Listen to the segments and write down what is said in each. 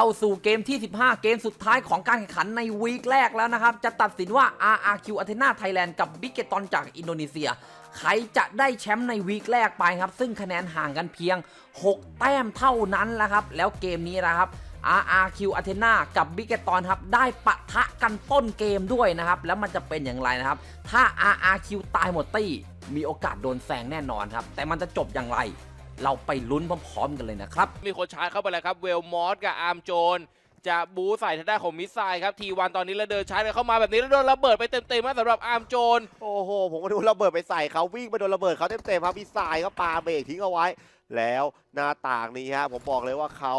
เข้าสู่เกมที่ 15 เกมสุดท้ายของการแข่งขันในวีคแรกแล้วนะครับ จะตัดสินว่า RRQ Athena Thailand กับ b i g g e t o n จากอินโดนีเซีย ใครจะได้แชมป์ในวีคแรกไปครับ ซึ่งคะแนนห่างกันเพียง 6 แต้มเท่านั้นแหละครับ แล้วเกมนี้นะครับ RRQ Athena กับ b i g g e t o n ครับ ได้ปะทะกันต้นเกมด้วยนะครับ แล้วมันจะเป็นอย่างไรนะครับ ถ้า RRQ ตายหมดตี้มีโอกาสโดนแซงแน่นอนครับ แต่มันจะจบอย่างไร เราไปลุ้นพร้อมๆกันเลยนะครับ มีคนชาร์จเข้าไปแล้วครับ เวลมอสกับอาร์มโจน จะบูใส่ทางด้านของมิสไซล์ครับทีวันตอนนี้แล้วเดินชาร์จกันเข้ามาแบบนี้แล้วโดนระเบิดไปเต็มๆมากสำหรับอาร์มโจน โอ้โห ผมก็โดนระเบิดไปใส่เขาวิ่งไปโดนระเบิดเขาเต็มๆครับพี่สายก็ปาเบรกทิ้งเอาไว้ แล้วหน้าต่างนี้ฮะผมบอกเลยว่าเขา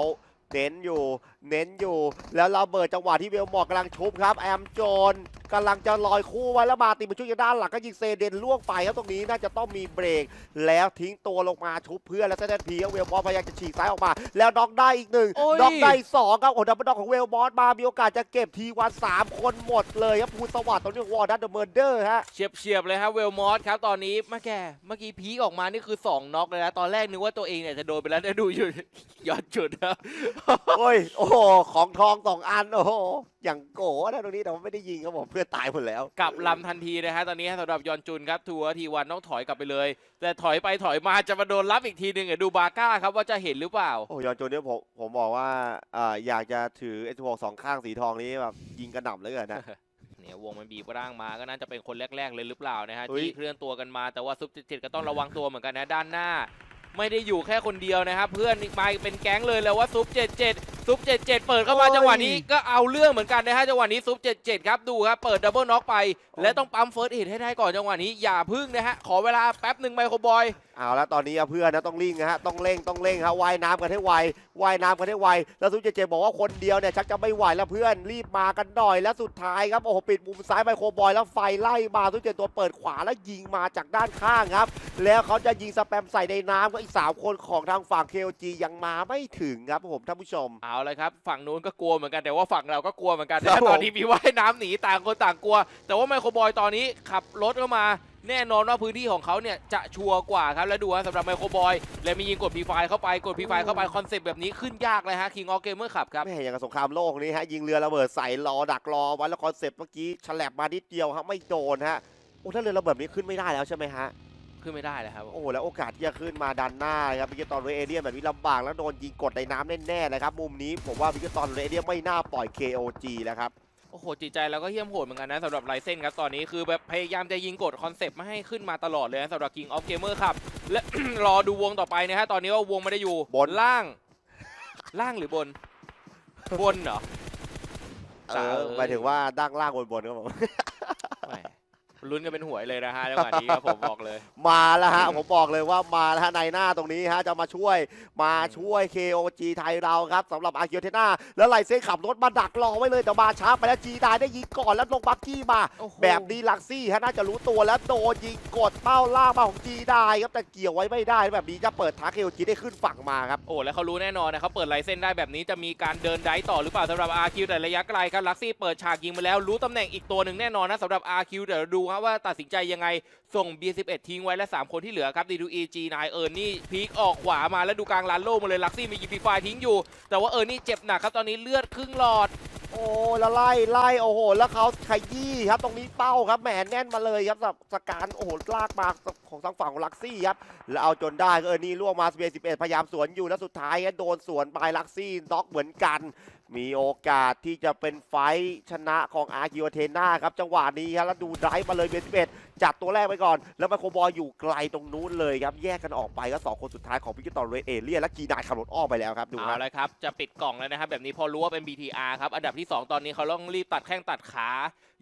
เน้นอยู่ เน้นอยู่ แล้วระเบิดจังหวะที่เวลมอร์กกำลังชุบครับ แอมโจนกำลังจะลอยคู่ไว้แล้วมาติมาช่วยจากด้านหลังก็ยิงเซเดนล่วงไปครับตรงนี้น่าจะต้องมีเบรก แล้วทิ้งตัวลงมาชุบเพื่อนแล้วเซนพีครับเวลมอร์พยายามจะฉีกซ้ายออกมา แล้วน็อกได้อีกหนึ่งโอ้ยน็อกได้สองครับโอ้ดับเบิลน็อกของเวลมอร์มามีโอกาสจะเก็บทีวันสามคนหมดเลยครับภูสวัสดิ์ตรงนี้วอร์ดันเดอะเมอร์เดอร์ฮะเฉียบเฉียบๆเลยครับเวลมอสครับตอนนี้เมื่อแกเมื่อกี้พีคออกมานี่คือ2น็อกเลยนะตอนแรกนึกว่าตัวเองเนี่ยจะโดนไปแล้วได้ดูอยู่ย้อนจุดครับโอ้ยโอ้โห ของทองสองอัน โอ้โห อย่างโก้นะตรงนี้แต่ว่าไม่ได้ยิงครับผมเพื่อนตายหมดแล้ว กลับลำทันทีนะฮะตอนนี้สำหรับยอนจุนครับทัวร์ทีวันต้องถอยกลับไปเลย แต่ถอยไปถอยมาจะมาโดนรับอีกทีหนึ่งเดี๋ยวดูบาก้าครับว่าจะเห็นหรือเปล่า โอ้ยอนโจนเนี่ยผมผมบอกว่าอ่าอยากจะถือไอ้ทวงสองข้างสีทองนี้แบบยิงกระหน่ำเหลยนะ เนี่ยวงมันบีบร่างมาก็น่าจะเป็นคนแรก ๆ เลยหรือเปล่านะฮะเฮ้ย ที่เคลื่อนตัวกันมาแต่ว่าซุปเจ็ดก็ต้องระวังตัวเหมือนกันนะด้านหน้า ไม่ได้อยู่แค่คนเดียวนะครับเพื่อนอีกมาเป็นแก๊งเลยแล้วว่าซุปเจ็ดเจ็ด ซุปเจ็ดเจ็ดเปิดเข้ามาจังหวะนี้ก็เอาเรื่องเหมือนกันนะฮะจังหวะนี้ซุปเจ็ดเจ็ดครับดูครับเปิดดับเบิลน็อกไป และต้องปั๊มเฟิร์สเอทให้ได้ก่อนจังหวะนี้อย่าพึ่งนะฮะขอเวลาแป๊บหนึ่งไมโครบอยเอาละตอนนี้อะเพื่อนนะต้องริ่งนะฮะต้องเร่งต้องเร่งฮะว่ายน้ำกันให้ไวว่ายน้ำกันให้ไวแล้วซุปเจเจบอกว่าคนเดียวเนี่ยชักจะไม่ไหวแล้วเพื่อนรีบมากันหน่อยแล้วสุดท้ายครับโอ้โหปิดมุมซ้ายไมโครบอยแล้วไฟไล่มาซุปเจตัวเปิดขวาแล้วยิงมาจากด้านข้างครับแล้วเขาจะยิงสแปมใส่ในน้ำก็อีกสามคนของทางฝั่ง KOG ยังมาไม่ถึงครับผมท่านผู้ชมเอาเลยครับ ฝั่งนู้นก็กลัวเหมือนกันแต่ว่าฝั่งเราก็กลัวเหมือนกันครันะบผมตอนนี้มีว่ายน้ำหนีต่างคนต่างกลัว แต่ว่าไมโครบอยตอนนี้ขับรถเข้ามาแน่นอนว่าพื้นที่ของเขาเนี่ยจะชัวร์กว่าครับ แล้วดูฮะสำหรับไมโครบอยและมียิงกดพีไฟเข้าไปกดพีไฟเข้าไปคอนเซปต์แบบนี้ขึ้นยากเลยฮะ King of Gamer ขับครับแม่อย่างกับสงครามโลกนี้ฮะยิงเรือระเบิดใส่รอดักรอไว้แล้วคอนเซปต์เมื่อกี้ฉลับมานิดเดียวฮะไม่โดนฮะโอ้ถ้าเรือระเบิดนี้ขึ้นไม่ได้แล้วใช่ไหมฮะ ขึ้นไม่ได้เลยครับโอ้โหแล้วโอกาสที่จะขึ้นมาดันหน้าครับวิกเกตอนเรเอเดียนแบบนี้ลำบากแล้วโดนยิงกดในน้ำแน่ๆนะครับมุมนี้ผมว่าวิกเกตอนเรเอเดียนไม่น่าปล่อย KOG แล้วครับโอ้โหจิตใจเราก็เหี้ยมโหดเหมือนกันนะสำหรับไลเซนครับตอนนี้คือแบบพยายามจะยิงกดคอนเซปต์ไม่ให้ขึ้นมาตลอดเลยนะสำหรับ King of Gamer ครับและ รอดูวงต่อไปนะฮะตอนนี้ว่าวงไม่ได้อยู่บนล่าง ล่างหรือบน บนเหรอเออหมายถึงว่าด้านล่างบนๆครับผมแหม ลุ้นกันเป็นหวยเลยนะฮะจังหวะนี้ครับผมบอกเลย มาแล้วฮะผมบอกเลยว่ามาแล้วฮะในหน้าตรงนี้ฮะจะมาช่วยมาช่วย KOG ไทยเราครับสำหรับอากิโอเทนาแล้วไลเซนขับรถมาดักรอไว้เลยแต่มาช้าไปแล้วจีได้ได้ยิงก่อนแล้วลงบักกี้มาโอ้โหแบบนี้ลักซี่ฮะน่าจะรู้ตัวแล้วโดนยิงกดเป้าล่างมาของจีได้ครับแต่เกี่ยวไว้ไม่ได้แบบนี้จะเปิดทาง KOG ได้ขึ้นฝั่งมาครับโอ้แล้วเขารู้แน่นอนนะเขาเปิดไลเซนได้แบบนี้จะมีการเดินไดต่อหรือเปล่าสำหรับ RQ แต่ระยะไกลครับลักซี่เปิดฉากยิงมาแล้วรู้ตำแหน่งอีกตัวหนึ่งแน่นอนนะสำหรับ RQ เดี๋ยวดูฮะว่าตัดสินใจยังไงส่ง B11 ทิ้งไว้และ 3 คนที่เหลือครับ D2E G9 เอิร์นี่พีคออกขวามาแล้วดูกลางลานโล่มาเลยลักซี่มี UP5 ทิ้งอยู่ แต่ว่าเอิร์นี่เจ็บหนักครับตอนนี้เลือดครึ่งหลอด โอ้แล้วไล่ไล่โอ้โหแล้วเขาขยี้ครับตรงนี้เป้าครับแหมแน่นมาเลยครับสับสการโอ้โหลากมาของทางฝั่งของลักซี่ครับแล้วเอาจนได้เออนี่ล่วงมาสเปซสิบเอ็ดพยายามสวนอยู่แล้วสุดท้ายก็โดนสวนไปลักซี่น็อกเหมือนกัน มีโอกาสที่จะเป็นไฟชนะของอาร์กิวเทน่าครับจังหวะนี้ครับแล้วดูไดรฟ์มาเลยเบสิบเอ็ด จัดตัวแรกไปก่อน แล้วไมโครบอลอยู่ไกลตรงนู้นเลยครับ แยกกันออกไปก็สองคนสุดท้ายของพิกิตอนเรเอเลียและกีนายขับรถอ้อมไปแล้วครับ ดูคเอารับละครับ จะปิดกล่องแล้วนะครับ แบบนี้พอรู้ว่าเป็น BTR ครับ อันดับที่ 2 ตอนนี้เขาต้องรีบตัดแข้งตัดขา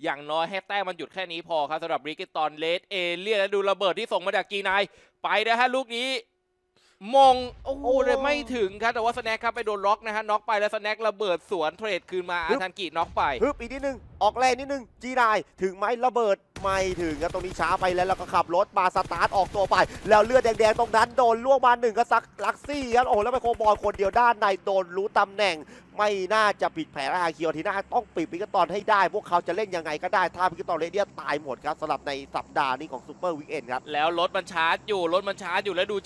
อย่างน้อยให้แต้มมันหยุดแค่นี้พอครับสำหรับริกิตอนเรสเอเลียและดูระเบิดที่ส่งมาจากกีนายไปนะฮะลูกนี้ มงโอ้โหโอ้เลยไม่ถึงครับแต่ว่าสแน็คครับไปโดนล็อกนะฮะน็อกไปแล้วสแน็คระเบิดสวนเทรดคืนมาอาทันกิน็อกไปฮึบอีกนิดนึงออกแรงนิดนึงจีได้ถึงไหมระเบิดไม่ถึงครับตรงนี้ช้าไปแล้วแล้วก็ขับรถมาสตาร์ทออกตัวไป แล้วเลือดแดงๆตรงนั้นโดนล่วงมาหนึ่งก็ซักลักซี่ครับโอ้โหแล้วไปโคบอลคนเดียวด้านในโดนรู้ตำแหน่ง ไม่น่าจะปิดแผลอาเคียวทีน่าต้องปิดพิกตอนให้ได้ พวกเขาจะเล่นยังไงก็ได้ถ้าพิกตอนเรเดียตายหมดครับสำหรับในสัปดาห์นี้ของซูเปอร์วิกเอนครับแล้วรถมันชาร์จอยู่รถมันชาร์จอยู่แล้วดู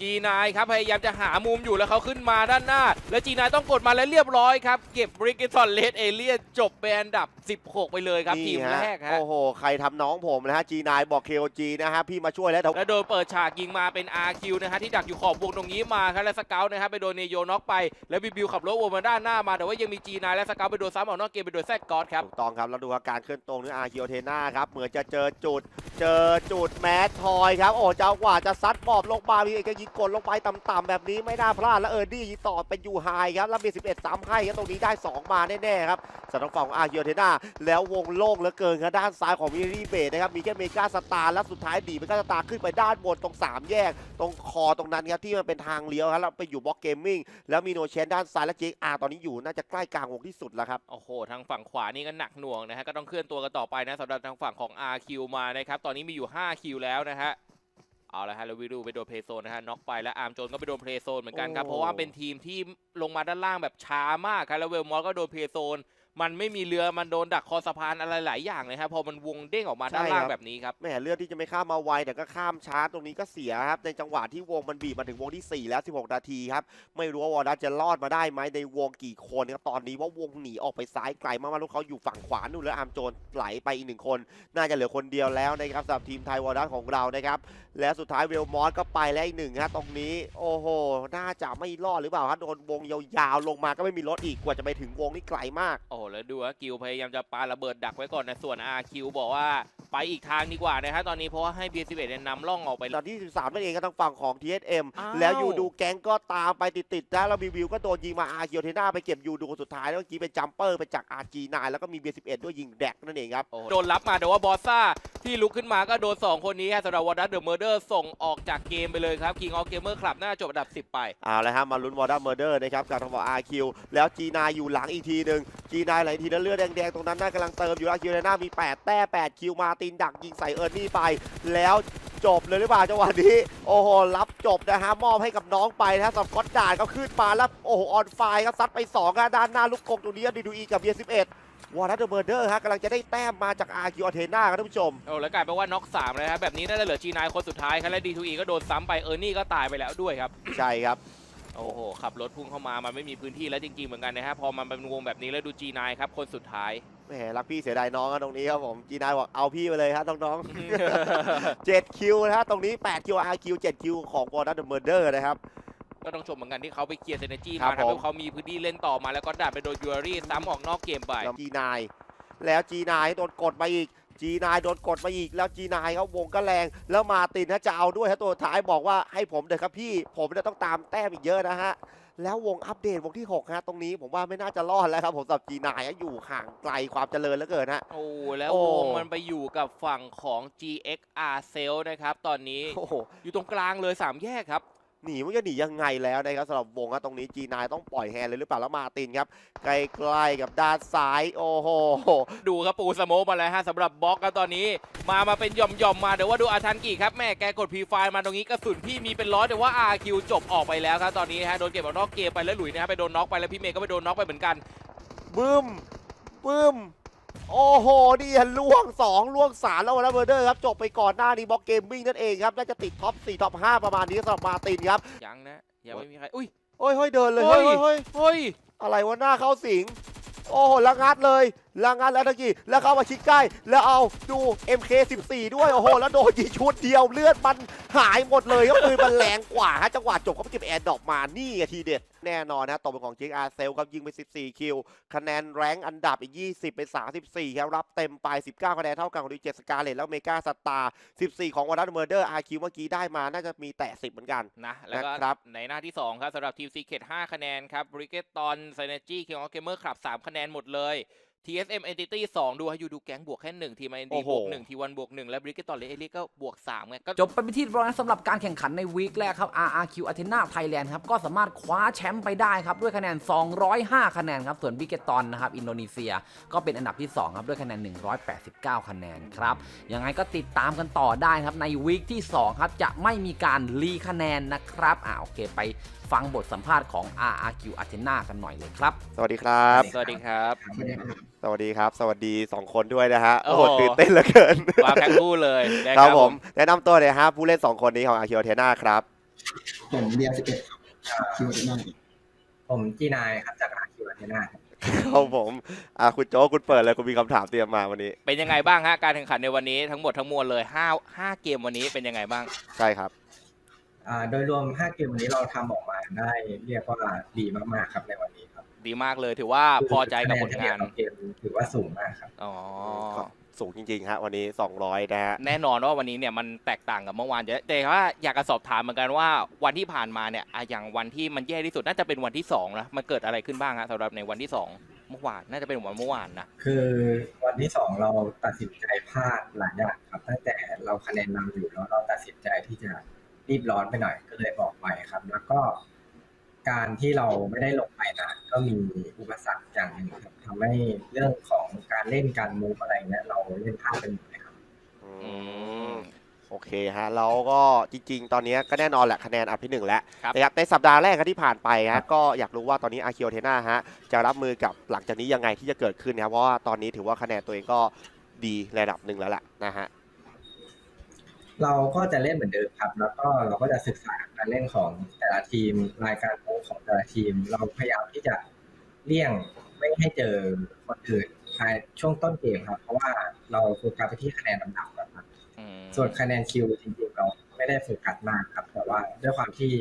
G9 G9 ครับพยายามจะหามุมอยู่แล้วเขาขึ้นมาด้านหน้า แล้ว G9 ต้องกดมาแล้วเรียบร้อยครับ เก็บบริก t อนเลดเอเลียนจบเป็นอันดับ 16 ไปเลยครับทีมนี่ฮะแรกฮะโอ้โห ใครทำน้องผมนะฮะ G9 บอก KOG นะฮะพี่มาช่วยแล้วแต่แล้วโดนเปิดฉากยิงมาเป็น RQ นะฮะที่ดักอยู่ขอบวงตรงนี้มาครับและสเกลนะครับไปโดนเนโยน็อกไปแล้วบิวบิวขับรถวนมาด้านหน้ามาแต่ว่ายังมี G9 และสเกลไปโดนซ้ำออกนอกเกมไปโดนแซดกอดครับถูกต้องครับแล้วดูอาการเคลื่อนตรงนึกอาร์คิโอเทนาครับเหมือนจะเจอจุด เจอจุดแมททอยครับโอ้เจ้ากว่าจะซัดบอบลงมามีเอกยิงกดลงไปต่ำๆแบบนี้ไม่น่าพลาดแล้วเออร์ดี้ยิงต่อเป็นยูไฮครับแล้วมี 11ซ้ำให้ครับตรงนี้ได้ 2 มาแน่ๆครับสำหรับฝั่งของอาร์คิโอเทนาแล้ววงโล่งเหลือเกินครับด้านซ้ายของมิรีเบทนะครับมีแค่เมกาสตาร์แล้วสุดท้ายดีเมกาสตาร์ขึ้นไปด้านบนตรงสามแยก ตรงคอตรงนั้นครับที่มันเป็นทางเลี้ยวครับแล้วไปอยู่บล็อกเกมมิ่งแล้วมีโนเชนด้านซ้ายและเจคอาร์ตอนนี้อยู่น่าจะใกล้กลางวงที่สุดแล้วครับโอ้โหทางฝั่งขวานี่ก็หนักหน่วงนะฮะก็ต้องเคลื่อนตัวกันต่อไปนะสำหรับทางฝั่งของ RQ มานะครับตอนนี้มีอยู่ 5 คิวแล้วนะฮะ เอาละฮะแล้ววิรูไปโดนเพลย์โซนนะฮะน็อกไปแล้วอาร์มโจนก็ไปโดนเพลย์โซนเหมือนกันครับ เพราะว่าเป็นทีมที่ลงมาด้านล่างแบบช้ามากครับแล้วเวลมอสก็โดนเพลย์โซน มันไม่มีเรือมันโดนดักคอสะพานอะไรหลายอย่างเลยครับพอมันวงเด้งออกมาด้านล่างแบบนี้ครับแหม่เลือกที่จะไม่ข้ามมาไวแต่ก็ข้ามช้าตรงนี้ก็เสียครับในจังหวะที่วงมันบีบมาถึงวงที่ 4 แล้ว 16 นาทีครับไม่รู้ว่าวอร์ดัสจะรอดมาได้ไหมในวงกี่คนครับตอนนี้ว่าวงหนีออกไปซ้ายไกลมากๆลูกเขาอยู่ฝั่งขวานู่นแล้วอาร์มโจนไหลไปอีกหนึ่งคน น่าจะเหลือคนเดียวแล้วนะครับสำหรับทีมไทยวอร์ดัสของเรานะครับและสุดท้ายเวลมอสก็ไปแล้วอีกหนึ่งฮะตรงนี้โอ้โหน่าจะไม่รอดหรือเปล่าครับโดนวงยาวๆลงมาก็ไม่มีรถอีกกว่าจะไปถึงวงนี่ไกลมากโอ้โหแล้วดูว่ากิลพยายามจะปาระเบิดดักไว้ก่อนนะส่วน RQ บอกว่าไปอีกทางดีกว่านะฮะตอนนี้เพราะว่าให้ B11 เนี่ยนำล่องออกไป ตอนที่ 13 นั่นเองก็ทางฝั่งของ TSM อ้าวแล้วยูดูแก๊งก็ตามไปติดๆนะแล้วบิวบิวก็โดนยิงมาอาร์เกียวเทน่าไปเก็บยูดูคนสุดท้ายแล้วเมื่อกี้เป็นจัมเปอร์ไปจาก RG9 แล้วก็มี B11 ด้วยยิงแดกนั่นเองครับโอ้โหโดนรับมาแต่ว่าบอสซ่าที่ลุกขึ้นมาก็โดน 2 คนนี้ฮะสำหรับวอร์ดัสเดอะเมอร์เดอร์ส่งออกจากเกมไปเลยครับ King of Gamer Club น่าจะจบอันดับ 10 ไปเอาละฮะมาลุ้นวอร์ด m เมอร์เดอร์นะครับจากทางฝั่ง RQ แล้ว G9 อยู่หลังอีกทีหนึ่ง G9 หลังอีกทีแล้วเลือดแดงๆ ตรงนั้นน่ากำลังเติมอยู่ RQ ในหน้ามี 8 แต้ 8 คิวมาตินดักยิงใส่เอิร์นนี่ไป แล้วจบเลยหรือเปล่าจังหวะนี้ โอ้โห รับจบนะฮะ มอบให้กับน้องไปนะฮะสำหรับก๊อตดาดก็ขึ้นมาแล้ว โอ้โห ออนไฟครับซัดไป2ครับด้านหน้าลูกกงตรงนี้ดีดูอีกับเบียร์11วอร์ด m เมอร์เดอร์ฮะกำลังจะได้แต้มมาจาก RQ อ t เทน่าครับท่านผู้ชมโอ้แล้วกลายเป็นว่าน็อก3เลยครับแบบนี้น่าจะเหลือ G9 คนสุดท้ายครับและ D2E ก็โดนซ้ำไปเออร์นี่ก็ตายไปแล้วด้วยครับ ใช่ครับ โอ้โห ขับรถพุ่งเข้ามา มันไม่มีพื้นที่แล้วจริงๆเหมือนกันนะฮะ พอมันเป็นวงแบบนี้แล้วดู G9 ครับ คนสุดท้าย แหมรักพี่เสียดายน้องกันตรงนี้ครับผมจีนายบอกเอาพี่ไปเลยครับน้องๆ7คิวนะฮะตรงนี้8คิว RQ 7คิวของวอร์ดั m เมอร์เดอร์นะครับ ก็ต้องชมเหมือนกันที่เขาไปเคลียร์เซนจีครัมาบทำผให้ม เขามีพื้นที่เล่นต่อมาแล้วก็ดัดไปโดนยูอารี่ซ้ำออกนอกเกมไปแล้ว G9 แล้ว G9 โดนกดมาอีก G9 โดนกดมาอีกแล้ว G9 เขาวงก็แรง แล้วมาตินถ้าจะเอาด้วยฮะตัวท้ายบอกว่าให้ผมเถอะครับพี่ ผมจะต้องตามแต้มอีกเยอะนะฮะแล้ววงอัปเดตวงที่6ฮะตรงนี้ผมว่าไม่น่าจะรอดแล้วครับผมสำหรับ G9 ฮะอยู่ห่างไกลความเจริญเหลือเกินฮะโอ้แล้วโอ้วงมันไปอยู่กับฝั่งของ GXR Cell นะครับ ตอนนี้โอ้โหอยู่ตรงกลางเลย 3 แยกครับ หนีมันจะหนียังไงแล้วนะครับสำหรับวงครับตรงนี้ G9 ต้องปล่อยแฮนด์เลยหรือเปล่าแล้วมาตินครับใกล้ๆกับด้านซ้ายโอ้โหดูครับปูสโมกมาแล้วฮะสำหรับบล็อกครับตอนนี้ มามาเป็นหย่อมๆมาเดี๋ยวว่าดูอาทันกี่ครับแม่แกกดพีไฟมาตรงนี้กระสุนพี่มีเป็นร้อยแต่ว่า RQ จบออกไปแล้วครับตอนนี้ฮะโดนเก็บออกนอกเกมไปแล้วหลุยนะฮะไปโดนน็อกไปแล้วพี่เมย์ก็ไปโดนน็อกไปเหมือนกันบึ้มบึ้ม โอ้โหนี่ล่วง 2 ล่วง 3 แล้วนะเบอร์เดอร์ครับ จบไปก่อนหน้านี้บล็อกเกมมิ่งนั่นเองครับ น่าจะติดท็อป 4 ท็อป 5 ประมาณนี้สำหรับมาร์ตินครับ ยังนะ ยังไม่มีใคร อุ้ยโอ้ยเฮ้ยเดินเลยเฮ้เฮ้ยยเฮ้ยเฮ้ยเฮ้ยอะไรวะหน้าเข้าสิง โอ้โหละงัดเลย ละงัดแล้วตะกี้แล้วเข้ามาชิดใกล้ แล้วเอาดู MK14 ด้วยโอ้โห แล้วโดนยิงชุดเดียวเลือดมันหายหมดเลยก็ปืนมันแรงกว่าฮะจังหวะจบก็ไปเก็บแอร์ดรอปมานี่ไงทีเด็ดแน่นอนนะตกเป็นของ JR Cell ครับยิงไป 14 คิว คะแนนแรงอันดับอีก 20 เป็น 34 ครับรับเต็มไป 19 คะแนนเท่ากันของดีเจสกาเลตแล้วเมกาสตาร์ 14 ของวอร์ดันเมอร์เดอร์ RQ เมื่อกี้ได้มาน่าจะมีแตะ 10 เหมือนกันนะแล้วก็นะครับในหน้าที่ 2 ครับสำหรับทีม Secret 5คะแนนครับ b r i g a t o n Synergy King of Gamer Club 3คะแนนหมดเลย TSM Entity 2 ดูให้ยูดูแก๊งบวกแค่1ทีม IND โอ้โหบวก1ทีวันบวก1และ b r i g a t o n และเอลิก็บวก3ไงก็จบไปเป็นที่เรียบร้อยสำหรับการแข่งขันในวีคแรกครับ RRQ Athena Thailand ครับ ก็สามารถคว้าแชมป์ไปได้ครับ ด้วยคะแนน 205 คะแนนครับ ส่วนบิเกตอนนะครับ อินโดนีเซียก็เป็นอันดับที่ 2 ครับ ด้วยคะแนน 189 คะแนนครับ ยังไงก็ติดตามกันต่อได้ครับในวีคที่ 2 ครับ จะไม่มีการรีคะแนนนะครับอ่าโอเคไป ฟังบทสัมภาษณ์ของ RRQ Athena กันหน่อยเลยครับ สวัสดีครับ สวัสดีครับ สวัสดีครับ สวัสดี 2 คนด้วยนะฮะ โอ้โห โอ้โห ตื่นเต้นเหลือเกิน มาแพ็คคู่เลยนะครับผมแนะนำตัวเลยฮะ ผู้เล่น 2 คนนี้ของอาคิโอเทนาครับ ผมเบียร์สิบเอ็ดครับคิวเดน่าผมจีนายครับจากอาคิวอันเทนาครับครับผมอะคุณโจ๊กคุณเปิดเลย คุณมีคำถามเตรียมมาวันนี้ เป็นยังไงบ้างฮะ การแข่งขันในวันนี้ทั้งหมดทั้งมวลเลย5 5เกมวันนี้เป็นยังไงบ้าง ใช่ครับอ่า โดยรวม 5 เกมวันนี้เราทำออกมาได้เรียกว่าดีมากๆครับในวันนี้ครับ ดีมากเลยถือว่าพอใจกับผลงานคะแเฉลี่ยต่อเกมถือว่าสูงมากครับอ๋อครับสูงจริงๆฮะวันนี้ 200 นะฮะแน่นอนว่าวันนี้เนี่ยมันแตกต่างกับเมื่อวานเยอะแต่ว่าอยากจะสอบถามเหมือนกันว่าวันที่ผ่านมาเนี่ยอะอย่างวันที่มันแย่ที่สุดน่าจะเป็นวันที่สองนะมันเกิดอะไรขึ้นบ้างฮะสำหรับในวันที่สองเมื่อวานน่าจะเป็นวันเมื่อวานนะคือวันที่สองเราตัดสินใจพลาดหลายอย่างครับตั้งแต่เราคะแนนนำอยู่แล้วเราตัดสินใจที่จะ รีบร้อนไปหน่อยก็เลยบอกไปครับ แล้วก็การที่เราไม่ได้ลงไปนะก็มีอุปสรรคอย่างหนึ่งครับทำให้เรื่องของการเล่นการมูฟอะไรเงี้ยเราเล่นพลาดไปหมดเลยครับอือืมมโอเคฮะแล้วก็จริง ๆ ตอนนี้ก็แน่นอนแหละคะแนนอันที่หนึ่งแล้วครับนะครับในสัปดาห์แรกครับที่ผ่านไปฮะก็อยากรู้ว่าตอนนี้อาคิโอเทนาฮะจะรับมือกับหลังจากนี้ยังไงที่จะเกิดขึ้นนะครับเพราะว่าตอนนี้ถือว่าคะแนนตัวเองก็ดีระดับหนึ่งแล้วแหละนะฮะ เราก็จะเล่นเหมือนเดิมครับ แล้วก็เราก็จะศึกษาการเล่นของแต่ละทีมรายการโค้ชของแต่ละทีม เราพยายามที่จะเลี่ยงไม่ให้เจอคนอื่นภายช่วงต้นเกมครับ เพราะว่าเราโฟกัสไปที่คะแนนลำดับก่อนครับอืมส่วนคะแนนคิวจริงๆเราไม่ได้โฟกัสมากครับ แต่ว่าด้วยความที่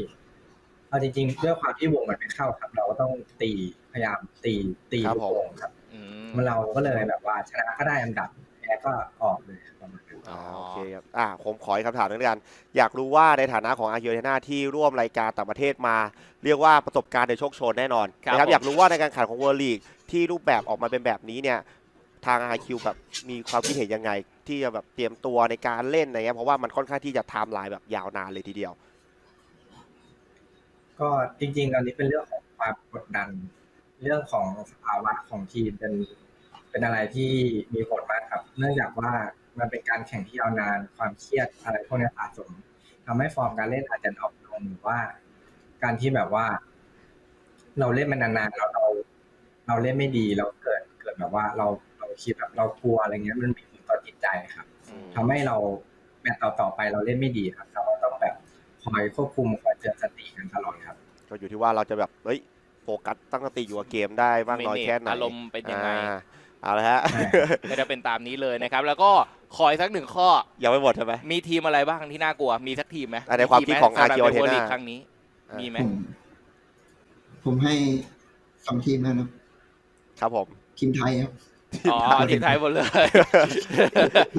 เอาจริงๆด้วยความที่วงมันไม่เข้าครับ เราก็ต้องตีพยายามตีตีครับลูกผมวงครับอืมมันเราก็เลยแบบว่าชนะก็ได้อันดับแพ้ก็ออกเลยประมาณ นั้นอ่าโอเคครับอ่าผมขออีกคำถามหนึงแล้วกัน อยากรู้ว่าในฐานะของอาคิโอเทนาที่ร่วมรายการต่างประเทศมา เรียกว่าประสบการณ์ในโชคโชนแน่นอนครับนะครับผม อยากรู้ว่าในการแข่งขันของเวอร์ลีกที่รูปแบบออกมาเป็นแบบนี้เนี่ยทางอาคิวแบบมีความคิดเห็นยังไง ที่จะแบบเตรียมตัวในการเล่นอะไรเงี้ยเพราะว่ามันค่อนข้างที่จะไทม์ไลน์แบบยาวนานเลยทีเดียว ก็จริงๆ ตอนนี้เป็นเรื่องของความกดดัน เรื่องของสภาวะของทีมเป็นเป็นอะไรที่มีผลมากครับ เนื่องจากว่า มันเป็นการแข่งที่ยาวนานความเครียดอะไรพวกนี้สะสมทำให้ฟอร์มการเล่นอาจจะดรอปลงหรือว่า การที่แบบว่า เราเล่นมันนานๆแล้วเรา เราเล่นไม่ดีเราเกิดเกิดแบบว่า เราเราคิดแบบเรากลัวอะไรเงี้ยมันมีผลต่อจิตใจครับอืมทำให้เราแมตต์ต่อๆไปเราเล่นไม่ดีครับเราก็ต้องแบบคอยควบคุมคอยเตือนสติกันตลอดครับ ก็อยู่ที่ว่าเราจะแบบเฮ้ยโฟกัสตั้งสติอยู่กับเกมได้มากน้อยแค่ไหนอารมณ์เป็นยังไงอ่า เอาละฮะใช่ก็จะเป็นตามนี้เลยนะครับ แล้วก็ขออีกสักหนึ่งข้อ ยังไม่หมดใช่ไหม มีทีมอะไรบ้างที่น่ากลัว มีสักทีมไหมอะในความคิดของสำหรับ Archeo ใน World Athena League ครั้งนี้มีไหมผมผมให้สองทีมนะครับครับผมทีมไทยครับ อ๋อทีมไทยหมดเลย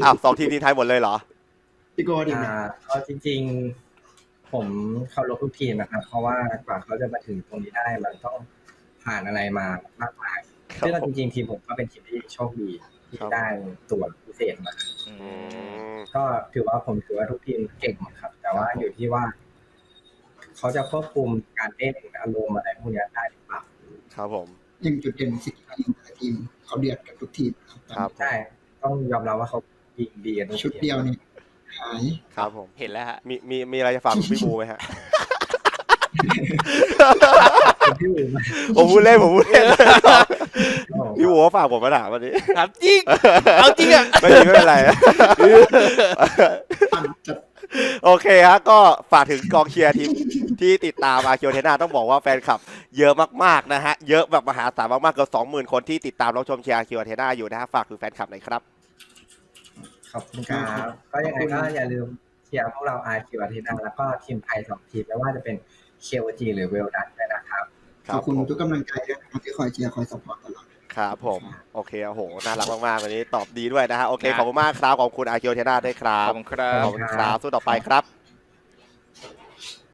อ้าวสองทีมทีมไทยหมดเลยเหรอ พี่โก้ทีมไหนอ่าเอาจริงๆ ผมเคารพทุกทีมนะครับ เพราะว่ากว่าเขาจะมาถึงตรงนี้ได้มันต้องผ่านอะไรมามากมายครับ ซึ่งเอาผจมริงๆทีมผมก็เป็นทีมที่โชคดีที่ครับได้ตัวพิเศษมาอือืมมก็ถือว่าผมถือว่าทุกทีมเก่งหมดครับ แต่ว่าอยู่ที่ว่า เขาจะควบคุมการเล่นอารมณ์อะไรพวกเนี้ยได้หรือเปล่าครับผมยังจุดเด่นสิทธิ์ทีมแต่ละทีมเขาเดือดกับทุกทีมครับครับใช่ต้องยอมรับว่าเขายิงดีกันทุกชุดทีมเดียวนี่หายครับผมเห็นแล้วฮะมีมีมีอะไรจะฝากคุณพี่บูไหมฮะพี่อู๋มาผมพูดเล่นผมพูดเล่น โอ้โหพี่บูก็ฝากผมมาถามวันนี้ ถามจริง เอาจริงอะ ไม่มีไม่เป็นไรปั่นจัดโอเคฮะก็ฝากถึงกองเชียร์ทีมที่ติดตามอาคิโอเทนาต้องบอกว่าแฟนคลับ เยอะมากๆนะฮะ เยอะแบบมหาศาลมากๆเกือบสองหมื่นคนที่ติดตามรับชมเชียร์อาคิโอเทนาอยู่นะฮะฝากถึงแฟนคลับหน่อยครับ ขอบคุณครับก็ยังไงก็อย่าลืมเชียร์พวกเราอาร์คิวอาทิตย์หน้าแล้วก็ทีมไทยสองทีมไม่ว่าจะเป็นเคียวจีหรือเวลดันด้วยนะครับครั ขอบคุณผมทุกกำลังใจด้วยนะครับที่คอยเชียร์คอยสปอร์ตตลอด ครับผม โอเคโอ้โห น่ารักมากๆวันนี้ตอบดีด้วยนะฮะ โอเคนะขอบคุณมากครับ ขอบคุณอาคิโอเทนาด้วยครัขบอบคุณครับ ขอบคุณครับ สู้ต่อไปครับ